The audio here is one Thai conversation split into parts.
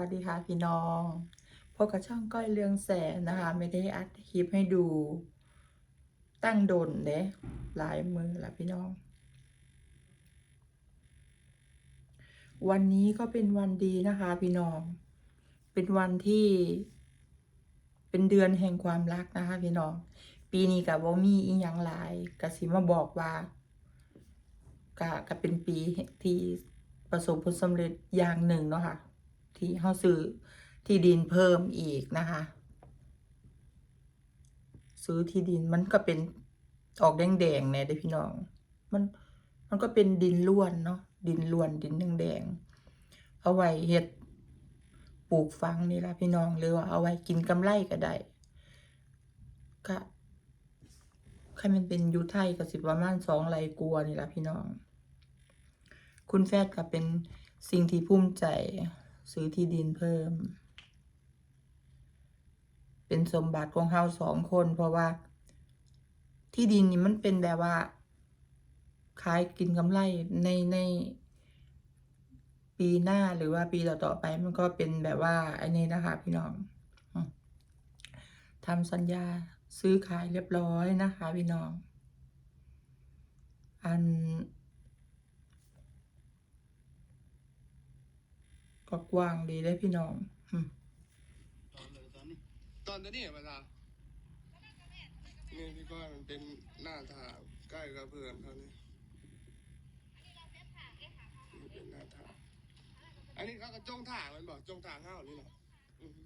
วัสดีค่ะพี่น้องพบกับช่องก้อยเรืองแสนนะคะ ไม่ได้อัดคลิปให้ดู ตั้งโดนเด้หลายมือละพี่น้อง วันนี้ก็เป็นวันดีนะคะพี่น้อง เป็นวันที่เป็นเดือนแห่งความรักนะคะพี่น้อง ปีนี้กับว่ามีอีหยังหลายกสิมาบอกว่าก็ก็เป็นปีที่ประสบผลสำเร็จอย่างหนึ่งเนาะค่ะ ที่เฮาซื้อที่ดินเพิ่มอีกนะคะ ซื้อที่ดินมันก็เป็นออกแดงๆเนี่ยเด้พี่น้อง มันมันก็เป็นดินล้วนเนาะดินล้วนดินแดงๆเอาไว้เฮ็ดปลูกฝังนี่ละพี่น้องหรือว่าเอาไว้กินกำไรก็ได้ก็ใครมันเป็นยูไทยก็สิประมาณสองไรกลัวนี่ละพี่น้อง คุณแฟดก็เป็นสิ่งที่ภูมิใจ ซื้อที่ดินเพิ่ม เป็นสมบัติของเฮาสองคน เพราะว่า ที่ดินนี่มันเป็นแบบว่าขายกินกำไรในในปีหน้าหรือว่าปีต่อๆไปมันก็เป็นแบบว่าไอ้นี่นะคะ พี่น้องทำสัญญาซื้อขายเรียบร้อยนะคะ พี่น้อง อัน ก็กว้างดีได้พี่น้องอืมตอนเลยตอนนี้ตอนนี้เวลานี่พี่ก้อยมันเป็นหน้าทางใกล้กับเพื่อนเขานี่นี่เป็นหน้าทางอันนี้เขาก็จ้องทางมันบอกจ้องทางเข้านี่นะอือฮึ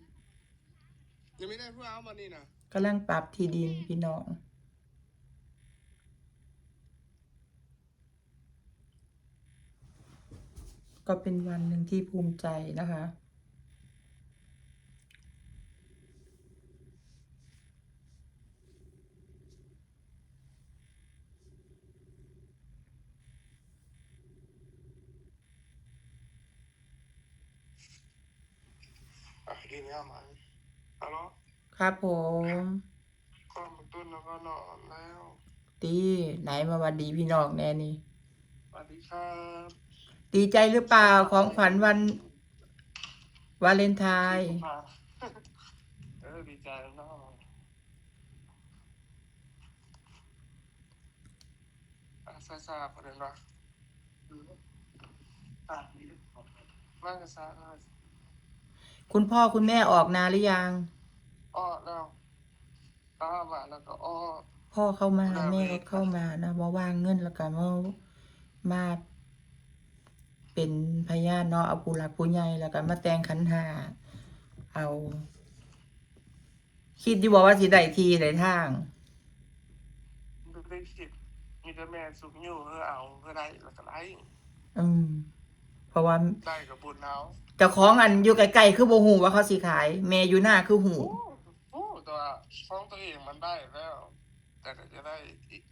ยังไม่ได้พูดเอามานี่นะกำลังปรับที่ดินพี่น้อง ก็เป็นวันหนึ่งที่ภูมิใจนะคะอะกินข้าวมันฮัลโหลครับผมก็มาตุ้นแล้วก็นอนแล้ว ตีไหนมาวันดีพี่น้องแน่นี่ สวัสดีครับ ดีใจหรือเปล่าของขวัญวันวาเลนไทน์เออดีใจแล้วเนาะซาซาประเด็นว่าว่าซาคุณพ่อคุณแม่ออกนาหรือยังอ้อแล้วตามาแล้วก็อ้อพ่อเข้ามาแม่ก็เข้ามานะมาว่างเงินแล้วก็มามา เป็นพยานเนาะเอาผู้หลักผู้ใหญ่แล้วก็มาแต่งขันหาเอา คิดอยู่บอกว่าสิได้ทีได้ทางดูได้คิดมีแต่แม่สุกอยู่เออเอาเพื่อได้แล้วก็ได้อืมเพราะว่าได้กับบุญเอาเจ้าของอันอยู่ไกลๆคือบ่ฮู้ว่าเขาสิขาย แม่อยู่หน้าคือหูโอ้โอ้ตัวฟ้องตัวเองมันได้แล้ว แต่ก็จะได้อีก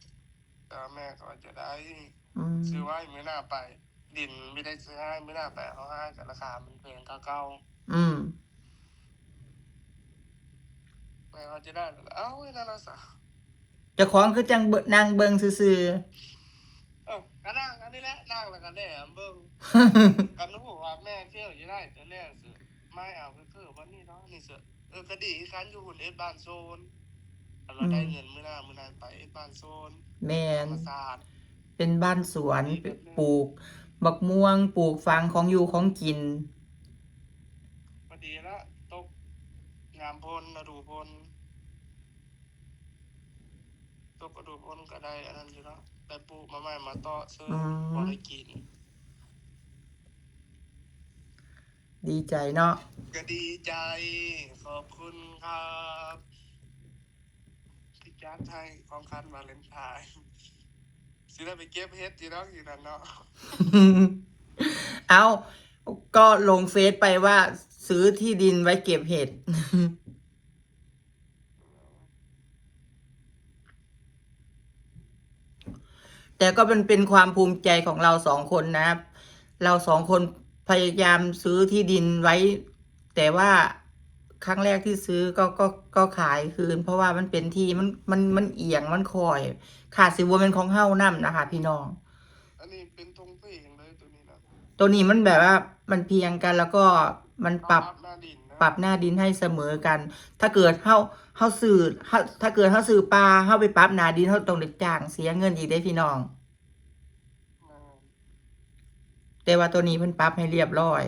แต่แม่ก็จะได้อืมซื้อไว้ไม่น่าไป ดินไม่ได้ซื้อให้ไม่น่าไปเอาให้แต่ราคามันแพงเก่าอืมๆแม่เขาจะได้แล้วเอ้าเว้ยนั่นละสะเจ้าของคือจังเบิ่งนางเบิงซื่อเออก็นั่งอันนี้แหละนั่งแล้วก็แหน่เบิ่งๆ กันรู้ว่าแม่เที่ยวจะได้แต่แรกสิไม่เอาคือคือวันนี้เนาะนี่เสอะเออก็ดีคือกันอยู่หุ่นเอ็ดบ้านโซนเราได้เงินมื้อหน้ามื้อหน้าไปเอ็ดบ้านโซนแม่นธรรมศาสตร์เป็นบ้านสวนปลูก บักม่วงปลูกฝังของอยู่ของกินพอดีละตกงามพลฤดูพลตกฤดูพลก็ได้อันนั้นอยู่แล้วได้ปลูกมาใหม่มาต่อซื้ออมพอได้กิน ดีใจเนาะก็ดีใจ ขอบคุณครับที่จ้างไทยของคันวาเลนไทน์ สิได้ไปเก็บเฮ็ดจีน้องอยู่นั่นเนาะเอาก็ลงเฟซไปว่าซื้อที่ดินไว้เก็บเห็ด แต่ก็เป็นเป็นความภูมิใจของเราสองคนนะครับเราสองคนพยายามซื้อที่ดินไว้ แต่ว่า ครั้งแรกที่ซื้อก็ก็ก็ขายคืน เพราะว่ามันเป็นที่มันมันมันเอียงมันคอยขาดสิวัวเป็นของเฮ้านํนะคะ พี่น้อง อันนี้เป็นธงเพลงเลยตัวนี้นะตัวนี้มันแบบว่ามันเพียงกันแล้วก็มันปรับหน้าดินนะปรับหน้าดินให้เสมอกัน ถ้าเกิดเฮาเฮาซื้อเฮาถ้าเกิดเฮาซื้อปลาเฮาไปปรับหน้าดินเฮาต้องได้จ้างเสียเงินอีกได้พี่น้องอืมแต่ว่าตัวนี้เพิ่นปรับให้เรียบร้อย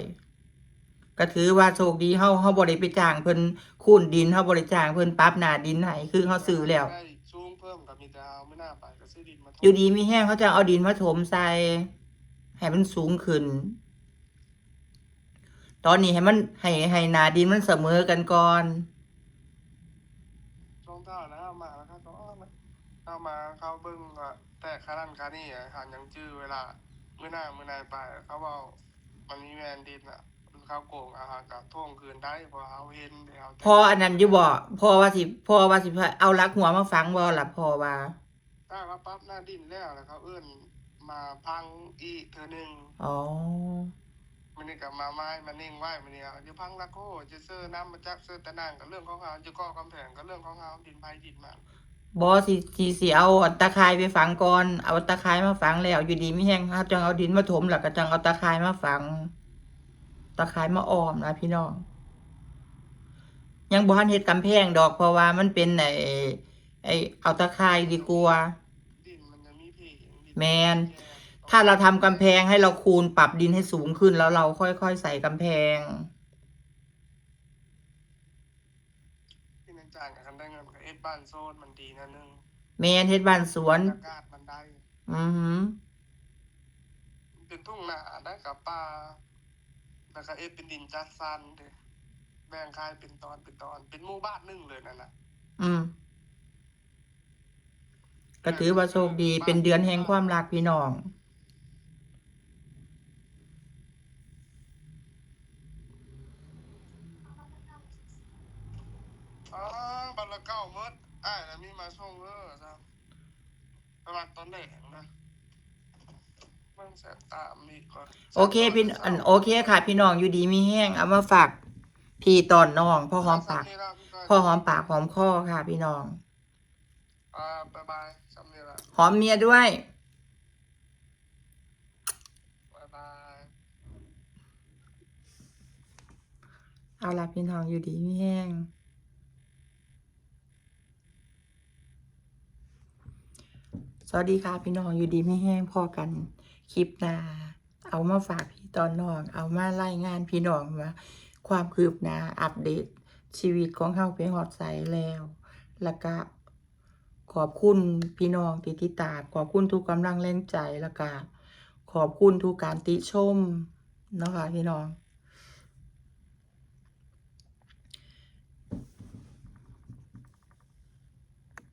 ก็ถือว่าโชคดีเฮาเฮาบ่ได้ไปจ้างเพิ่นคูนดินเฮาบ่ได้จ้างเพิ่นปรับหน้าดินให้คือเฮาซื้อแล้ว ได้ซูงเพิ่มกับมีดาวไม่น่าไปก็ซื้อดินมาทอยู่ดีมีแห้งเขาจะเอาดินมาถมใส่ให้มันสูงขึ้น ตอนนี้ให้มันให้ให้หนาดินมันเสมอกันก่อน ช่องเท่าแล้วเอามาแล้วครับก็เอามาเขาเบิ้งว่าแต่คารันคานี่อะหันยังจื้อเวลาเมื่อหน้าเมื่อนายไปเขาบอกมันมีแมนดินอะมันเขาโกงอาหารกับท่วงคืนได้เพอเขาเห็นเดี๋ยวพออันนั้นอยู่บ่พอว่าสิพอว่าสิเอาลักหัวมาฝังบ่ล่ะพอว่าถ้าเขาปรั๊บหน้าดินแล้วแล้วเขาเอื้อนมาพังอีกเธอหนึ่งอ๋อมันนี่กับมาไม้มันนิ่งไว้มันนี่เอาจะพังละโก้จะเสื้อน้ำมาจักเสื้อตะนางกับเรื่องของเขาจะก่อกำแพงกับเรื่องของเขาดินไปดินมาบ่สิสิสิเอาตะไคร้ไปฝังก่อนเอาตะไคร้มาฝังแล้วอยู่ดีมีแห้งครับจังเอาดินมาถมแล้วก็จังเอาตะไคร้มาฝัง ตะไคร้มาอ้อมนะพี่น้อง ยังบ่ทันเฮ็ดกำแพงดอกเพราะว่ามันเป็นไอ้ไอ้เอาตะไคร้ดีกว่าดินมันจะมีเพดิแมนถ้าเราทำกำแพงให้เราคูณปรับดินให้สูงขึ้นแล้วเราค่อยๆใส่กำแพงที่ในจางกับคันได้เงินกับเอ็ดบ้านโซนมันดีนะนึงแมนเฮ็ดบ้านสวนอากาศมันได้ อือหือเป็นทุ่งนาได้กับป่า แล้วก็เอ็ดเป็นดินจัดซันเด้อแบ่งคายเป็นตอนเป็นตอน เป็นหมู่บ้านหนึงเลยนั่นน่ะอืมก็ถือว่าโชคดีเป็นเดือนแห่งความรักพี่น้อง อ๋อบัลละเก้าเมิดอ้ายแล้วมีมาส่งเออจ้ะประมาณตอนแหลงนะ เบิ่งแสนตามอีกก่อนโอเคพี่อันโอเคค่ะ พี่น้องอยู่ดีมีแห้งเอามาฝากพี่ตอนน้องพ่อหอมปากพ่อหอมปากหอมคอค่ะ พี่น้องอ่าบ๊ายบายสำเนียงละหอมเมียด้วยบ๊ายบายเอาล่ะพี่น้องอยู่ดีมีแห้งสวัสดีค่ะ พี่น้องอยู่ดีไม่แห้งพอกัน คลิปหน้าเอามาฝากพี่ตอนน้อง เอามารายงานพี่น้องว่าความคืบหน้าอัปเดตชีวิตของเฮาไปหอดใสแล้ว แล้วก็ขอบคุณพี่น้องที่ติดตามขอบคุณทุกกำลังแรงใจแล้วก็ขอบคุณทุกการติชมเนาะค่ะพี่น้อง